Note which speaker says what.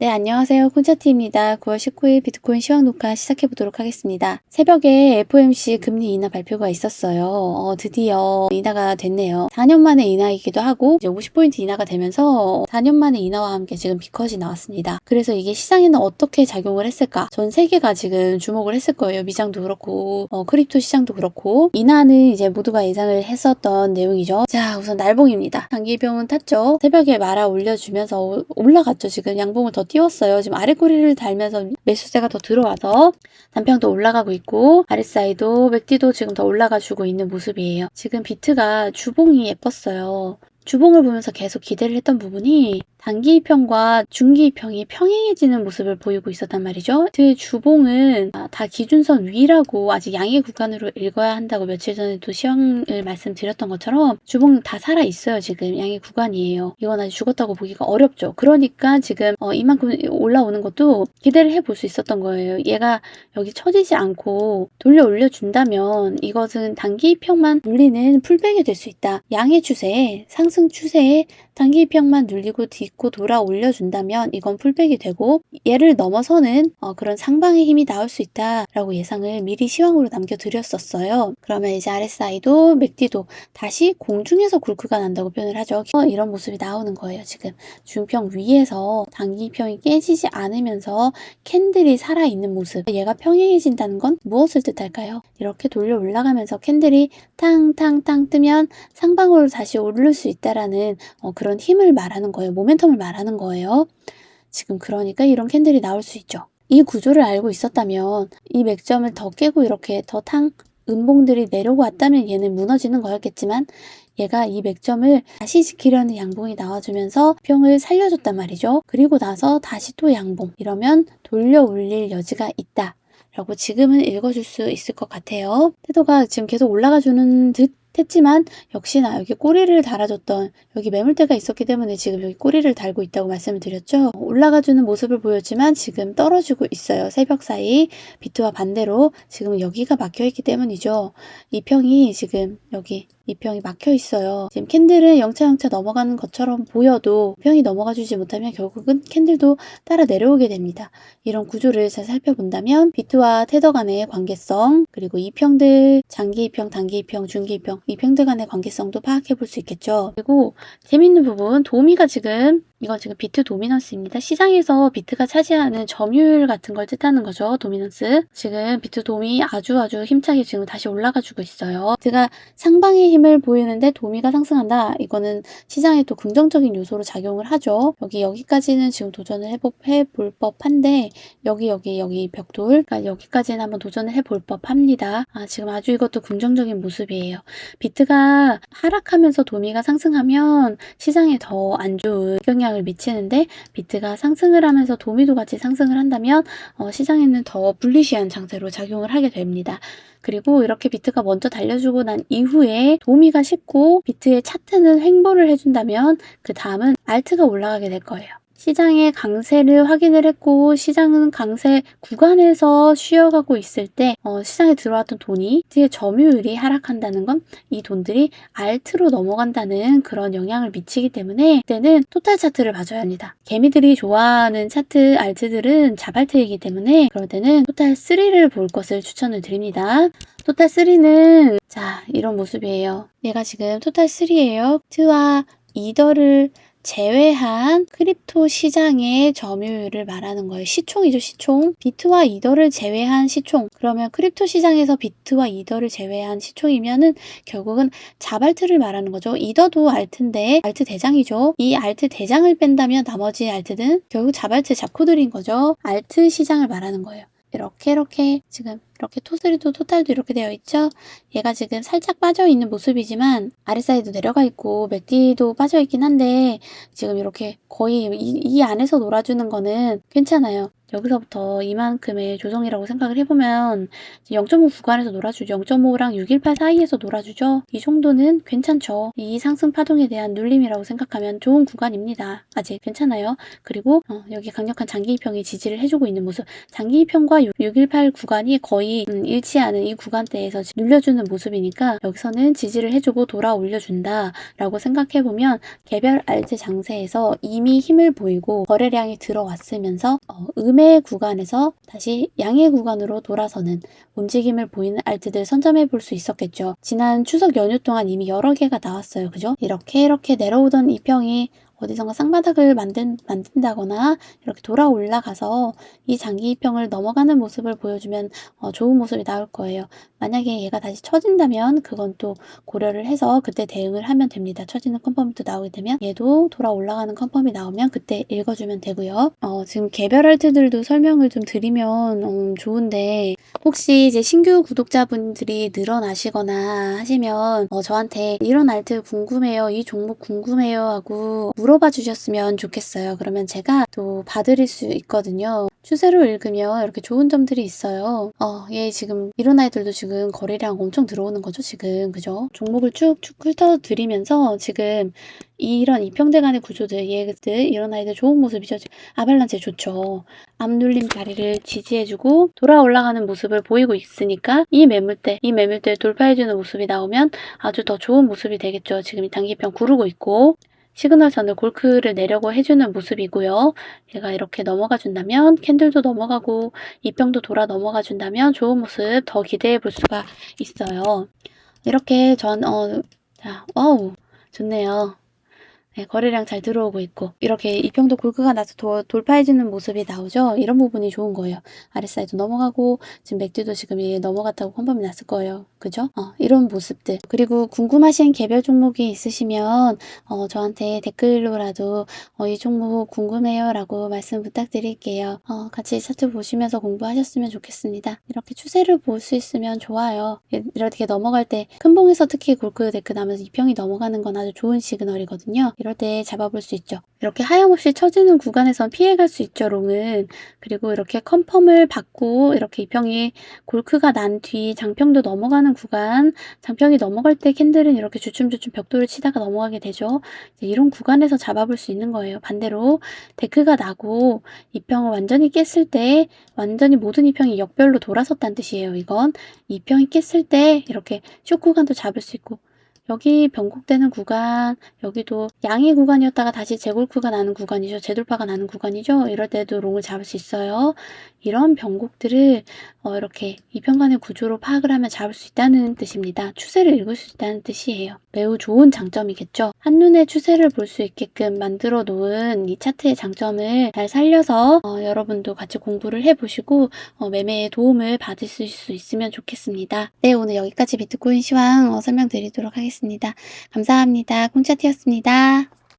Speaker 1: 네, 안녕하세요. 콘차티입니다. 9월 19일 비트코인 시황 녹화 시작해 보도록 하겠습니다. 새벽에 FOMC 금리 인하 발표가 있었어요. 어, 드디어 인하가 됐네요. 4년 만에 인하이기도 하고 이제 50포인트 인하가 되면서 4년 만에 인하와 함께 지금 비컷이 나왔습니다. 그래서 이게 시장에는 어떻게 작용을 했을까? 전 세계가 지금 주목을 했을 거예요. 미장도 그렇고 어, 크립토 시장도 그렇고 인하는 이제 모두가 예상을 했었던 내용이죠. 자, 우선 날봉입니다. 단기병은 탔죠. 새벽에 말아 올려주면서 올라갔죠. 지금 양봉을 더 띄웠어요. 지금 아래 꼬리를 달면서 매수세가 더 들어와서 단평도 올라가고 있고 아랫사이도 맥디도 지금 더 올라가 주고 있는 모습이에요. 지금 비트가 주봉이 예뻤어요. 주봉을 보면서 계속 기대를 했던 부분이 단기평과 중기평이 평행해지는 모습을 보이고 있었단 말이죠. 그 주봉은 아, 다 기준선 위라고 아직 양의 구간으로 읽어야 한다고 며칠 전에도 시황을 말씀드렸던 것처럼 주봉 다 살아 있어요. 지금 양의 구간이에요. 이건 아직 죽었다고 보기가 어렵죠. 그러니까 지금 어, 이만큼 올라오는 것도 기대를 해볼 수 있었던 거예요. 얘가 여기 처지지 않고 돌려 올려준다면 이것은 단기평만 눌리는 풀백이 될 수 있다. 양의 추세에 상승 추세에 단기평만 눌리고 딛고 돌아 올려준다면 이건 풀백이 되고 얘를 넘어서는 어, 그런 상방의 힘이 나올 수 있다라고 예상을 미리 시황으로 남겨드렸었어요. 그러면 이제 RSI도 맥디도 다시 공중에서 굴크가 난다고 표현을 하죠. 어, 이런 모습이 나오는 거예요. 지금 중평 위에서 단기평이 깨지지 않으면서 캔들이 살아있는 모습. 얘가 평행해진다는 건 무엇을 뜻할까요? 이렇게 돌려 올라가면서 캔들이 탕탕탕 뜨면 상방으로 다시 오를 수 있다라는 어, 그런 힘을 말하는 거예요. 텀을 말하는 거예요. 지금 그러니까 이런 캔들이 나올 수 있죠. 이 구조를 알고 있었다면 이 맥점을 더 깨고 이렇게 더 탕 음봉들이 내려고 왔다면 얘는 무너지는 거였겠지만 얘가 이 맥점을 다시 지키려는 양봉이 나와주면서 평을 살려줬단 말이죠. 그리고 나서 다시 또 양봉 이러면 돌려 올릴 여지가 있다. 라고 지금은 읽어줄 수 있을 것 같아요. 태도가 지금 계속 올라가주는 듯 했지만 역시나 여기 꼬리를 달아줬던 여기 매물대가 있었기 때문에 지금 여기 꼬리를 달고 있다고 말씀을 드렸죠. 올라가주는 모습을 보였지만 지금 떨어지고 있어요. 새벽 사이 비트와 반대로 지금 여기가 막혀있기 때문이죠. 이 평이 지금 여기 이 평이 막혀 있어요. 지금 캔들은 영차영차 넘어가는 것처럼 보여도 평이 넘어가 주지 못하면 결국은 캔들도 따라 내려오게 됩니다. 이런 구조를 잘 살펴본다면 비트와 테더 간의 관계성 그리고 이 평들 장기 이평, 단기 이평, 중기 이평 이 평들 간의 관계성도 파악해 볼 수 있겠죠. 그리고 재밌는 부분 도미가 지금 이건 지금 비트 도미넌스입니다. 시장에서 비트가 차지하는 점유율 같은 걸 뜻하는 거죠. 도미넌스. 지금 비트 도미 아주 아주 힘차게 지금 다시 올라가 주고 있어요. 비트가 상방의 힘을 보이는데 도미가 상승한다. 이거는 시장에 또 긍정적인 요소로 작용을 하죠. 여기 여기까지는 지금 도전을 해볼, 해볼 법한데 여기 여기 여기 벽돌 그러니까 여기까지는 한번 도전을 해볼 법합니다. 아, 지금 아주 이것도 긍정적인 모습이에요. 비트가 하락하면서 도미가 상승하면 시장에 더 안 좋은 영향을 미치는데 비트가 상승을 하면서 도미도 같이 상승을 한다면 어, 시장에는 더 불리시한 장세로 작용을 하게 됩니다. 그리고 이렇게 비트가 먼저 달려주고 난 이후에 도미가 쉽고 비트의 차트는 횡보를 해준다면 그 다음은 알트가 올라가게 될 거예요. 시장의 강세를 확인을 했고 시장은 강세 구간에서 쉬어가고 있을 때 어, 시장에 들어왔던 돈이 뒤에 점유율이 하락한다는 건 이 돈들이 알트로 넘어간다는 그런 영향을 미치기 때문에 그때는 토탈 차트를 봐줘야 합니다. 개미들이 좋아하는 차트 알트들은 자발트이기 때문에 그럴 때는 토탈 3를 볼 것을 추천을 드립니다. 토탈 3는 자 이런 모습이에요. 얘가 지금 토탈 3예요. 트와 이더를 제외한 크립토 시장의 점유율을 말하는 거예요. 시총이죠, 시총. 비트와 이더를 제외한 시총. 그러면 크립토 시장에서 비트와 이더를 제외한 시총이면은 결국은 자발트를 말하는 거죠. 이더도 알트인데 알트 대장이죠. 이 알트 대장을 뺀다면 나머지 알트는 결국 자발트 잡코들인 거죠. 알트 시장을 말하는 거예요. 이렇게 이렇게 지금 이렇게 토스리도 토탈도 이렇게 되어 있죠. 얘가 지금 살짝 빠져 있는 모습이지만 아랫사이도 내려가 있고 맥디도 빠져 있긴 한데 지금 이렇게 거의 이, 이 안에서 놀아주는 거는 괜찮아요. 여기서부터 이만큼의 조성이라고 생각을 해보면 0.5 구간에서 놀아주죠. 0.5랑 618 사이에서 놀아주죠. 이 정도는 괜찮죠. 이 상승 파동에 대한 눌림이라고 생각하면 좋은 구간입니다. 아직 괜찮아요. 그리고 어, 여기 강력한 장기 이평이 지지를 해주고 있는 모습. 장기 이평과 618 구간이 거의 음, 일치하는 이 구간대에서 눌려주는 모습이니까 여기서는 지지를 해주고 돌아 올려준다 라고 생각해보면 개별 알트 장세에서 이미 힘을 보이고 거래량이 들어왔으면서 어, 음의 구간에서 다시 양의 구간으로 돌아서는 움직임을 보이는 알트들 선점해 볼 수 있었겠죠. 지난 추석 연휴 동안 이미 여러 개가 나왔어요. 그죠? 이렇게 이렇게 내려오던 이평이 어디선가 쌍바닥을 만든, 만든다거나 이렇게 돌아 올라가서 이 장기 이평을 넘어가는 모습을 보여주면 어, 좋은 모습이 나올 거예요. 만약에 얘가 다시 처진다면 그건 또 고려를 해서 그때 대응을 하면 됩니다. 처지는 컨펌이 또 나오게 되면 얘도 돌아 올라가는 컨펌이 나오면 그때 읽어주면 되고요. 어, 지금 개별 알트들도 설명을 좀 드리면 음, 좋은데 혹시 이제 신규 구독자분들이 늘어나시거나 하시면 어, 저한테 이런 알트 궁금해요, 이 종목 궁금해요 하고 물어 봐 주셨으면 좋겠어요. 그러면 제가 또 봐드릴 수 있거든요. 추세로 읽으면 이렇게 좋은 점들이 있어요. 어, 얘 지금 이런 아이들도 지금 거래량 엄청 들어오는 거죠, 지금. 그죠? 종목을 쭉쭉 훑어드리면서 지금 이런 이평대 간의 구조들, 얘들, 이런 아이들 좋은 모습이죠. 아발란체 좋죠. 앞눌림 자리를 지지해주고 돌아 올라가는 모습을 보이고 있으니까 이 매물대, 이 매물대 돌파해주는 모습이 나오면 아주 더 좋은 모습이 되겠죠. 지금 이 단기평 구르고 있고 시그널선을 골크를 내려고 해주는 모습이고요. 얘가 이렇게 넘어가 준다면 캔들도 넘어가고 이평도 돌아 넘어가 준다면 좋은 모습 더 기대해 볼 수가 있어요. 이렇게 전, 어, 자, 어우, 좋네요. 네, 거래량 잘 들어오고 있고 이렇게 이평도 골크가 나서 도, 돌파해주는 모습이 나오죠. 이런 부분이 좋은 거예요. 아랫사이도 넘어가고 지금 맥주도 지금 얘 넘어갔다고 컨펌이 났을 거예요. 그죠? 어, 이런 모습들 그리고 궁금하신 개별 종목이 있으시면 어, 저한테 댓글로라도 어, 이 종목 궁금해요 라고 말씀 부탁드릴게요. 어, 같이 차트 보시면서 공부하셨으면 좋겠습니다. 이렇게 추세를 볼 수 있으면 좋아요. 이- 이렇게 넘어갈 때 큰 봉에서 특히 골크 데크 나면서 이평이 넘어가는 건 아주 좋은 시그널이거든요. 이럴 때 잡아볼 수 있죠. 이렇게 하염없이 처지는 구간에선 피해갈 수 있죠, 롱은. 그리고 이렇게 컨펌을 받고 이렇게 이평이 골크가 난 뒤 장평도 넘어가는 구간, 장평이 넘어갈 때 캔들은 이렇게 주춤주춤 벽돌을 치다가 넘어가게 되죠. 이런 구간에서 잡아볼 수 있는 거예요. 반대로 데크가 나고 이평을 완전히 깼을 때 완전히 모든 이평이 역별로 돌아섰다는 뜻이에요. 이건 이평이 깼을 때 이렇게 쇼 구간도 잡을 수 있고 여기 변곡되는 구간, 여기도 양의 구간이었다가 다시 재골크가 나는 구간이죠. 재돌파가 나는 구간이죠. 이럴 때도 롱을 잡을 수 있어요. 이런 변곡들을 어, 이렇게 이평간의 구조로 파악을 하면 잡을 수 있다는 뜻입니다. 추세를 읽을 수 있다는 뜻이에요. 매우 좋은 장점이겠죠. 한눈에 추세를 볼 수 있게끔 만들어 놓은 이 차트의 장점을 잘 살려서 어, 여러분도 같이 공부를 해보시고 어, 매매에 도움을 받으실 수 있으면 좋겠습니다. 네, 오늘 여기까지 비트코인 시황 어, 설명드리도록 하겠습니다. 감사합니다. 콩차티였습니다.